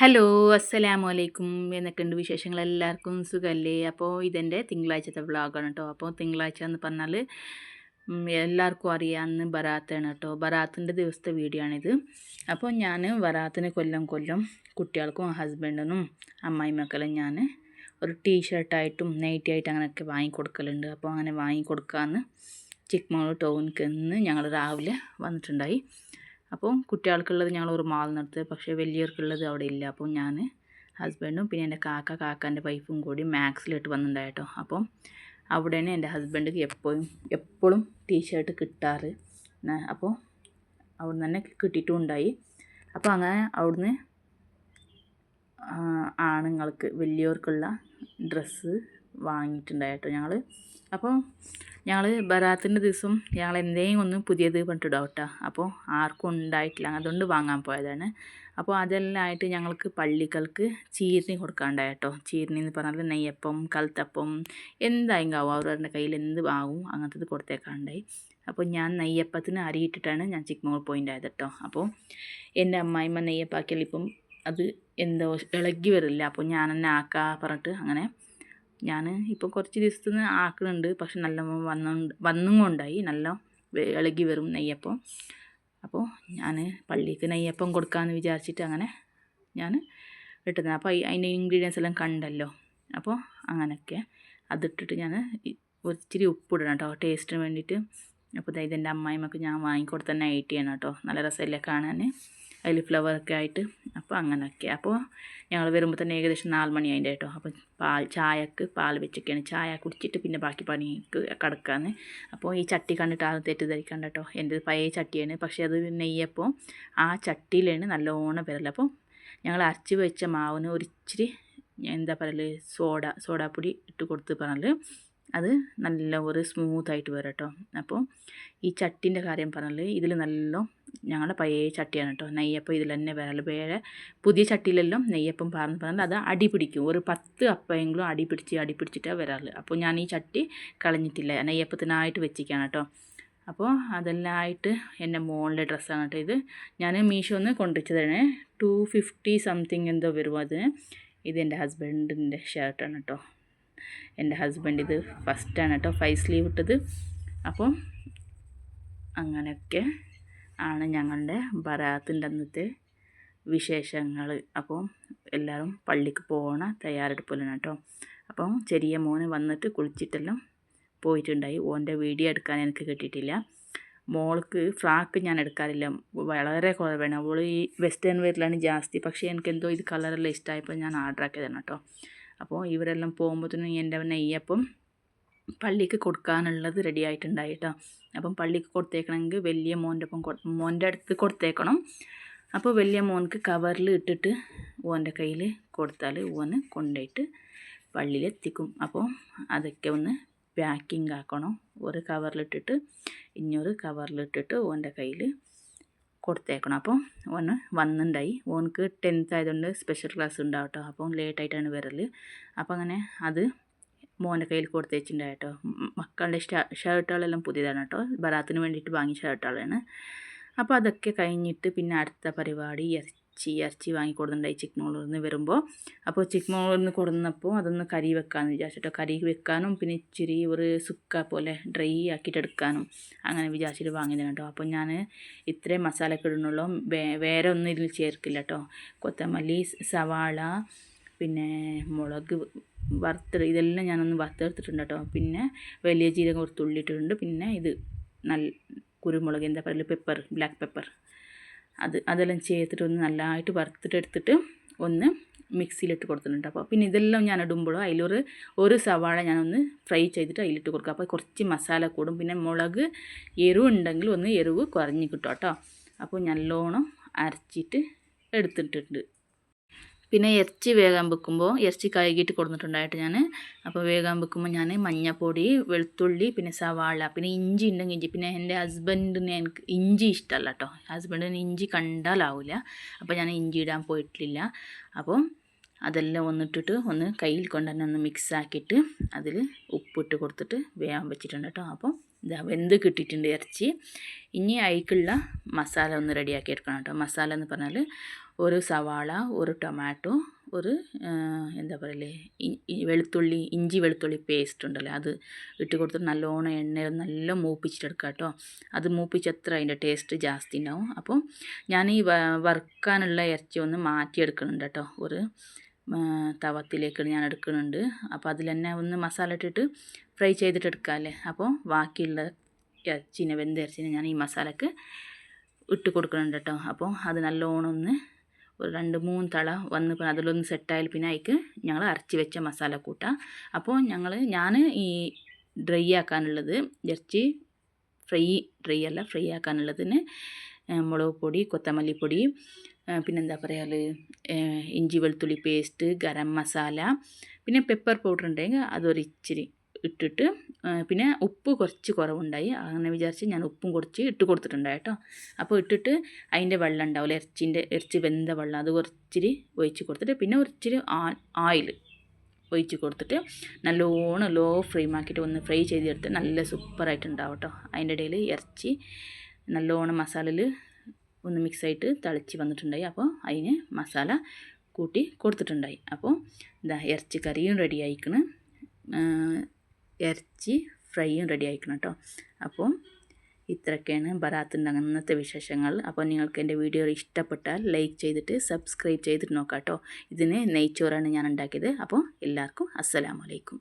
Hello അസ്സലാമു അലൈക്കും എന്നൊക്കെയുണ്ട് വിശേഷങ്ങൾ? എല്ലാവർക്കും സുഖമല്ലേ അപ്പോൾ ഇതെന്റെ തിങ്കളാഴ്ചത്തെ വ്ളോഗാണ് കേട്ടോ. അപ്പോൾ തിങ്കളാഴ്ച എന്ന് പറഞ്ഞാൽ എല്ലാവർക്കും അറിയാവുന്ന ബറാത്താണ് കേട്ടോ. ബറാത്തിന്റെ ദിവസത്തെ വീഡിയോ ആണിത്. അപ്പോൾ ഞാൻ ബറാത്തിന് കൊല്ലം കൊല്ലം കുട്ടികൾക്കും ഹസ്ബൻഡിനും അമ്മായിമക്കളും ഞാൻ ഒരു ടീഷർട്ടായിട്ടും നൈറ്റി ആയിട്ട് അങ്ങനെയൊക്കെ വാങ്ങിക്കൊടുക്കലുണ്ട്. അപ്പോൾ അങ്ങനെ വാങ്ങിക്കൊടുക്കാമെന്ന് ചിക്മോൾ ടൗണിൽ നിന്ന് ഞങ്ങൾ രാവിലെ വന്നിട്ടുണ്ടായി. അപ്പോൾ കുട്ടികൾക്കുള്ളത് ഞങ്ങൾ ഒരു മാൾ നിർത്ത് പക്ഷേ വലിയവർക്കുള്ളത് അവിടെ ഇല്ല. അപ്പോൾ ഞാൻ ഹസ്ബൻഡും പിന്നെ എന്റെ കാക്ക കാക്കാന്റെ വൈഫും കൂടി മാക്സിലിട്ട് വന്നിട്ടുണ്ടായിട്ടോ അപ്പം അവിടെയാണ് എന്റെ ഹസ്ബൻഡ് എപ്പോഴും എപ്പോഴും ടീഷർട്ട് കിട്ടാറ്. അപ്പോൾ അവിടെ തന്നെ കിട്ടിയിട്ടും ഉണ്ടായി. അപ്പോൾ അങ്ങനെ അവിടുന്ന് ആണുങ്ങൾക്ക് വലിയവർക്കുള്ള ഡ്രസ്സ് വാങ്ങിയിട്ടുണ്ടായിട്ടോ ഞങ്ങൾ അപ്പോൾ ഞങ്ങൾ ബറാത്തിന്റെ ദിവസം ഞങ്ങൾ എന്തെങ്കിലും ഒന്ന് പുതിയത് പറഞ്ഞിട്ടിടാം കേട്ടോ. അപ്പോൾ ആർക്കും ഉണ്ടായിട്ടില്ല. അതുകൊണ്ട് വാങ്ങാൻ പോയതാണ്. അപ്പോൾ അതെല്ലാം ആയിട്ട് ഞങ്ങൾക്ക് പള്ളികൾക്ക് ചീരണി കൊടുക്കാണ്ടായി കേട്ടോ. ചീരണി എന്ന് പറഞ്ഞാൽ നെയ്യപ്പം കൽത്തപ്പം എന്തായെങ്കിലും ആവും അവരുടെ കയ്യിൽ എന്ത് ആവും അങ്ങനത്തത് കൊടുത്തേക്കാണ്ടായി. അപ്പോൾ ഞാൻ നെയ്യപ്പത്തിന് അരിയിട്ടിട്ടാണ് ഞാൻ ചിക്കമോൾ പോയിന്റ് ആയത് കേട്ടോ. അപ്പോൾ എന്റെ അമ്മായിമ്മ നെയ്യപ്പാക്കിയാൽ ഇപ്പം അത് എന്തോ ഇളകി വരില്ല. അപ്പോൾ ഞാൻ തന്നെ ആക്കാ പറഞ്ഞിട്ട് അങ്ങനെ ഞാൻ ഇപ്പോൾ കുറച്ച് ദിവസത്തിന് ആക്കുന്നുണ്ട് പക്ഷെ നല്ല വന്നു വന്നും കൊണ്ടായി നല്ല ഇളകി വരും നെയ്യപ്പം. അപ്പോൾ ഞാൻ പള്ളിക്ക് നെയ്യപ്പം കൊടുക്കാമെന്ന് വിചാരിച്ചിട്ട് അങ്ങനെ ഞാൻ ഇട്ടുന്നത് അപ്പോൾ അതിന്റെ ഇൻഗ്രീഡിയൻസ് എല്ലാം കണ്ടല്ലോ. അപ്പോൾ അങ്ങനെയൊക്കെ അതിട്ടിട്ട് ഞാൻ ഒരിച്ചിരി ഉപ്പിടണം കേട്ടോ ടേസ്റ്റിന് വേണ്ടിയിട്ട് അപ്പോൾ ഇതായത് എന്റെ അമ്മായിമ്മക്ക് ഞാൻ വാങ്ങിക്കൊടുത്ത നൈറ്റിയാണ് കേട്ടോ നല്ല രസമല്ലേ കാണാൻ അതിൽ ഫ്ലവറൊക്കെ ആയിട്ട് അപ്പോൾ അങ്ങനെയൊക്കെ അപ്പോൾ ഞങ്ങൾ വരുമ്പോൾ തന്നെ ഏകദേശം നാല് മണി അതിന്റെ കേട്ടോ. അപ്പോൾ പാൽ ചായക്ക് പാൽ വെച്ചൊക്കെയാണ്. ചായ കുടിച്ചിട്ട് പിന്നെ ബാക്കി പണിക്ക് കിടക്കാന്ന്. അപ്പോൾ ഈ ചട്ടി കണ്ടിട്ട് ആരും തെറ്റിദ്ധരിക്കണ്ട കേട്ടോ. എന്റെ പഴയ ചട്ടിയാണ്. പക്ഷേ അത് നെയ്യപ്പോൾ ആ ചട്ടിയിലാണ് നല്ലോണം വരൽ. അപ്പോൾ ഞങ്ങൾ അരച്ച് വെച്ച മാവിന് ഒരിച്ചിരി എന്താ പറയൽ സോഡ സോഡാപ്പൊടി ഇട്ട് കൊടുത്ത് പറഞ്ഞാൽ അത് നല്ല ഒരു സ്മൂത്തായിട്ട് വരും കേട്ടോ. അപ്പോൾ ഈ ചട്ടിന്റെ കാര്യം പറഞ്ഞാൽ ഇതിൽ നല്ല ഞങ്ങളുടെ പഴയ ചട്ടിയാണ് കേട്ടോ. നെയ്യപ്പം ഇതിൽ തന്നെ വേറെ വേറെ പുതിയ ചട്ടിയിലെല്ലാം നെയ്യപ്പം പാർന്ന് പറഞ്ഞാൽ അത് അടി പിടിക്കും. ഒരു പത്ത് അപ്പമെങ്കിലും അടി പിടിച്ച് അടി പിടിച്ചിട്ടാണ് വരാറ് അപ്പോൾ ഞാൻ ഈ ചട്ടി കളഞ്ഞിട്ടില്ല. നെയ്യപ്പത്തിനായിട്ട് വെച്ചിരിക്കുകയാണ് കേട്ടോ. അപ്പോൾ അതെല്ലാം ആയിട്ട് എന്റെ മോളുടെ ഡ്രസ്സാണ് കേട്ടോ ഇത്. ഞാൻ മീഷോന്ന് കൊണ്ടുവച്ചതാണ്. ടു ഫിഫ്റ്റി സംതിങ് എന്തോ വരും അതിന് ഇത് എന്റെ ഹസ്ബൻഡിന്റെ ഷർട്ടാണ് കേട്ടോ. എന്റെ ഹസ്ബൻഡ് ഇത് ഫസ്റ്റാണ് കേട്ടോ. ഫൈവ് സ്ലീവ് ഇട്ടത്. അപ്പം അങ്ങനെയൊക്കെ ആണ് ഞങ്ങളുടെ ബറാത്തിന്റെ അന്നത്തെ വിശേഷങ്ങൾ അപ്പോൾ എല്ലാവരും പള്ളിക്ക് പോകണ തയ്യാറെടുപ്പിലാണ് കേട്ടോ അപ്പം ചെറിയ മോന് വന്നിട്ട് കുളിച്ചിട്ടെല്ലാം പോയിട്ടുണ്ടായി. ഓന്റെ വീഡിയോ എടുക്കാൻ എനിക്ക് കിട്ടിയിട്ടില്ല. മോൾക്ക് ഫ്രാക്ക് ഞാൻ എടുക്കാറില്ല. വളരെ കുറവാണ്. അവൾ ഈ വെസ്റ്റേൺ വെയറിലാണ് ജാസ്തി. പക്ഷേ എനിക്ക് എന്തോ ഇത് കളറെല്ലാം ഇഷ്ടമായപ്പോൾ ഞാൻ ഓർഡർ ആക്കിയതാണ് കേട്ടോ അപ്പോൾ ഇവരെല്ലാം പോകുമ്പോഴത്തേനും എന്റെ നെയ്യപ്പം പള്ളിക്ക് കൊടുക്കാനുള്ളത് റെഡി ആയിട്ടുണ്ടായി കേട്ടോ അപ്പം പള്ളിക്ക് കൊടുത്തേക്കണമെങ്കിൽ വലിയ മോന്റെ ഒപ്പം മോന്റെ അടുത്ത് കൊടുത്തേക്കണം. അപ്പോൾ വലിയ മോൻക്ക് കവറിൽ ഇട്ടിട്ട് ഓന്റെ കയ്യിൽ കൊടുത്താൽ ഓന് കൊണ്ടുപോയിട്ട് പള്ളിയിൽ എത്തിക്കും. അപ്പോൾ അതൊക്കെ ഒന്ന് പാക്കിംഗ് ആക്കണം. ഒരു കവറിലിട്ടിട്ട് ഇനിയൊരു കവറിലിട്ടിട്ട് ഓന്റെ കയ്യിൽ കൊടുത്തേക്കണം. അപ്പോൾ ഓന് വന്നിട്ടുണ്ടായി ഓനക്ക് ടെൻത്ത് ആയതുകൊണ്ട് സ്പെഷ്യൽ ക്ലാസ് ഉണ്ടാവും കേട്ടോ അപ്പോൾ ലേറ്റായിട്ടാണ് വരൽ അപ്പോൾ അങ്ങനെ അത് മോന്റെ കയ്യിൽ കൊടുത്ത് കേട്ടോ മക്കളുടെ ഷർട്ടുകളെല്ലാം പുതിയതാണ് കേട്ടോ. ബറാത്തിന് വേണ്ടിയിട്ട് വാങ്ങിയ ഷർട്ടുകളാണ്. അപ്പോൾ അതൊക്കെ കഴിഞ്ഞിട്ട് പിന്നെ അടുത്ത പരിപാടി ഇറച്ചി ഇറച്ചി വാങ്ങി കൊടുക്കുന്നുണ്ടായി ചിക്കമോളൂരിൽ നിന്ന് വരുമ്പോൾ. അപ്പോൾ ചിക്കമോളൂരിൽ നിന്ന് കൊടുന്നപ്പോൾ അതൊന്ന് കറി വെക്കാമെന്ന് വിചാരിച്ചിട്ടോ. കറി വെക്കാനും പിന്നെ ഇച്ചിരി ഒരു സുക്ക പോലെ ഡ്രൈ ആക്കിയിട്ട് എടുക്കാനും അങ്ങനെ വിചാരിച്ചിട്ട് വാങ്ങിയതാണ് കേട്ടോ. അപ്പോൾ ഞാൻ ഇത്രയും മസാലയൊക്കെ ഇടുന്നുള്ളൂ. വേറെ ഒന്നും ഇതിൽ ചേർക്കില്ല കേട്ടോ. കൊത്തമല്ലി സവാള പിന്നെ മുളക് വറുത്ത് ഇതെല്ലാം ഞാനൊന്ന് വറുത്തെടുത്തിട്ടുണ്ട് കേട്ടോ പിന്നെ വലിയ ജീരകം ഒരു തുള്ളി ഇട്ടിട്ടുണ്ട് പിന്നെ ഇത് നല്ല കുരുമുളക് എന്താ പറയുക പെപ്പർ ബ്ലാക്ക് പെപ്പർ അത് അതെല്ലാം ചേർത്തിട്ട് ഒന്ന് നല്ലതായിട്ട് വറുത്തിട്ട് എടുത്തിട്ട് ഒന്ന് മിക്സിയിലിട്ട് കൊടുത്തിട്ടുണ്ട്. അപ്പോൾ പിന്നെ ഇതെല്ലാം ഞാൻ ഇടുമ്പോഴോ അതിലൊരു ഒരു സവാള ഞാനൊന്ന് ഫ്രൈ ചെയ്തിട്ട് അതിലിട്ട് കൊടുക്കുക അപ്പോൾ കുറച്ച് മസാല കൂടും. പിന്നെ മുളക് എരിവ് ഉണ്ടെങ്കിൽ ഒന്ന് എരിവ് കുറഞ്ഞ് കിട്ടും കേട്ടോ. അപ്പോൾ നല്ലോണം അരച്ചിട്ട് എടുത്തിട്ടുണ്ട്. പിന്നെ ഇറച്ചി വേഗം വെക്കുമ്പോൾ ഇറച്ചി കഴുകിയിട്ട് കൊടുത്തിട്ടുണ്ടായിട്ട് ഞാൻ അപ്പോൾ വേഗം വെക്കുമ്പോൾ ഞാൻ മഞ്ഞൾപ്പൊടി വെളുത്തുള്ളി പിന്നെ സവാള പിന്നെ ഇഞ്ചി ഉണ്ടെങ്കിൽ ഇഞ്ചി. പിന്നെ എന്റെ ഹസ്ബൻഡിന് എനിക്ക് ഇഞ്ചി ഇഷ്ടമല്ല കേട്ടോ ഹസ്ബൻഡിന് ഇഞ്ചി കണ്ടാലാവില്ല അപ്പോൾ ഞാൻ ഇഞ്ചി ഇടാൻ പോയിട്ടില്ല. അപ്പം അതെല്ലാം ഒന്നിട്ടിട്ട് ഒന്ന് കയ്യിൽ കൊണ്ട് തന്നെ ഒന്ന് മിക്സ് ആക്കിയിട്ട് അതിൽ ഉപ്പിട്ട് കൊടുത്തിട്ട് വേകാൻ വെച്ചിട്ടുണ്ട് കേട്ടോ അപ്പം ഇതാ വെന്ത് കിട്ടിയിട്ടുണ്ട് ഇറച്ചി. ഇനി അതിക്കുള്ള മസാല ഒന്ന് റെഡിയാക്കി എടുക്കണം കേട്ടോ. മസാല എന്ന് പറഞ്ഞാൽ ഒരു സവാള ഒരു ടൊമാറ്റോ ഒരു എന്താ പറയല്ലേ വെളുത്തുള്ളി ഇഞ്ചി വെളുത്തുള്ളി പേസ്റ്റ് ഉണ്ടല്ലോ അത് ഇട്ട് കൊടുത്തിട്ട് നല്ലോണം എണ്ണയിൽ നല്ല മൂപ്പിച്ചിട്ടെടുക്കുക കേട്ടോ അത് മൂപ്പിച്ചത്ര അതിന്റെ ടേസ്റ്റ് ജാസ്തി ഉണ്ടാവും. അപ്പോൾ ഞാൻ ഈ വറുക്കാനുള്ള ഇറച്ചി ഒന്ന് മാറ്റിയെടുക്കുന്നുണ്ട് കേട്ടോ ഒരു തവത്തിലേക്ക് ഞാൻ എടുക്കുന്നുണ്ട്. അപ്പോൾ അതിൽ തന്നെ ഒന്ന് മസാല ഇട്ടിട്ട് ഫ്രൈ ചെയ്തിട്ട് എടുക്കാമല്ലേ അപ്പോൾ ബാക്കിയുള്ള ഇറച്ചിനെ വെന്ത ഇറച്ചിനെ ഞാൻ ഈ മസാലക്ക് ഇട്ട് കൊടുക്കുന്നുണ്ട് കേട്ടോ അപ്പോൾ അത് നല്ലോണം ഒന്ന് ഒരു രണ്ട് മൂന്ന് തള വന്ന് പിന്നെ അതിലൊന്ന് സെറ്റായാൽ പിന്നെ അതിക്ക് ഞങ്ങൾ അരച്ച് വെച്ച മസാല കൂട്ടാം. അപ്പോൾ ഞങ്ങൾ ഞാൻ ഈ ഡ്രൈ ആക്കാനുള്ളത് ഇറച്ചി ഫ്രൈ ഡ്രൈ അല്ല ഫ്രൈ ആക്കാനുള്ളതിന് മുളക് പൊടി കൊത്തമല്ലിപ്പൊടി പിന്നെന്താ പറയാൽ ഇഞ്ചി വെളുത്തുള്ളി പേസ്റ്റ് ഗരം മസാല പിന്നെ പെപ്പർ പൗഡർ ഉണ്ടെങ്കിൽ അതൊരു ഇച്ചിരി ഇട്ടിട്ട് പിന്നെ ഉപ്പ് കുറച്ച് കുറവുണ്ടായി. അങ്ങനെ വിചാരിച്ച് ഞാൻ ഉപ്പും കുറച്ച് ഇട്ട് കൊടുത്തിട്ടുണ്ടായി കേട്ടോ. അപ്പോൾ ഇട്ടിട്ട് അതിന്റെ വെള്ളം ഉണ്ടാവില്ല ഇറച്ചിന്റെ ഇറച്ചി വെന്ത വെള്ളം അത് കുറച്ചിരി ഒഴിച്ച് കൊടുത്തിട്ട് പിന്നെ കുറച്ചിരി ഓയിൽ ഒഴിച്ച് കൊടുത്തിട്ട് നല്ലോണം ലോ ഫ്ലെയിം ആക്കിയിട്ട് ഒന്ന് ഫ്രൈ ചെയ്തെടുത്ത് നല്ല സൂപ്പറായിട്ടുണ്ടാവും കേട്ടോ. അതിന്റെ ഇടയിൽ ഇറച്ചി നല്ലോണം മസാലയിൽ ഒന്ന് മിക്സായിട്ട് തളിച്ച് വന്നിട്ടുണ്ടായി. അപ്പോൾ അതിന് മസാല കൂട്ടി കൊടുത്തിട്ടുണ്ടായി. അപ്പോൾ ഇതാ ഇറച്ചി കറിയും റെഡി ആയിക്കണ് ഇറച്ചി ഫ്രൈയും റെഡി ആയിക്കണം കേട്ടോ അപ്പോൾ ഇത്രയൊക്കെയാണ് ബറാത്തിന്റെ അങ്ങനത്തെ വിശേഷങ്ങൾ. അപ്പോൾ നിങ്ങൾക്ക് എന്റെ വീഡിയോ ഇഷ്ടപ്പെട്ടാൽ ലൈക്ക് ചെയ്തിട്ട് സബ്സ്ക്രൈബ് ചെയ്തിട്ട് നോക്കാം കേട്ടോ ഇതിന് നെയ്ച്ചോറാണ് ഞാൻ ഉണ്ടാക്കിയത്. അപ്പോൾ എല്ലാവർക്കും അസ്സലാമലൈക്കും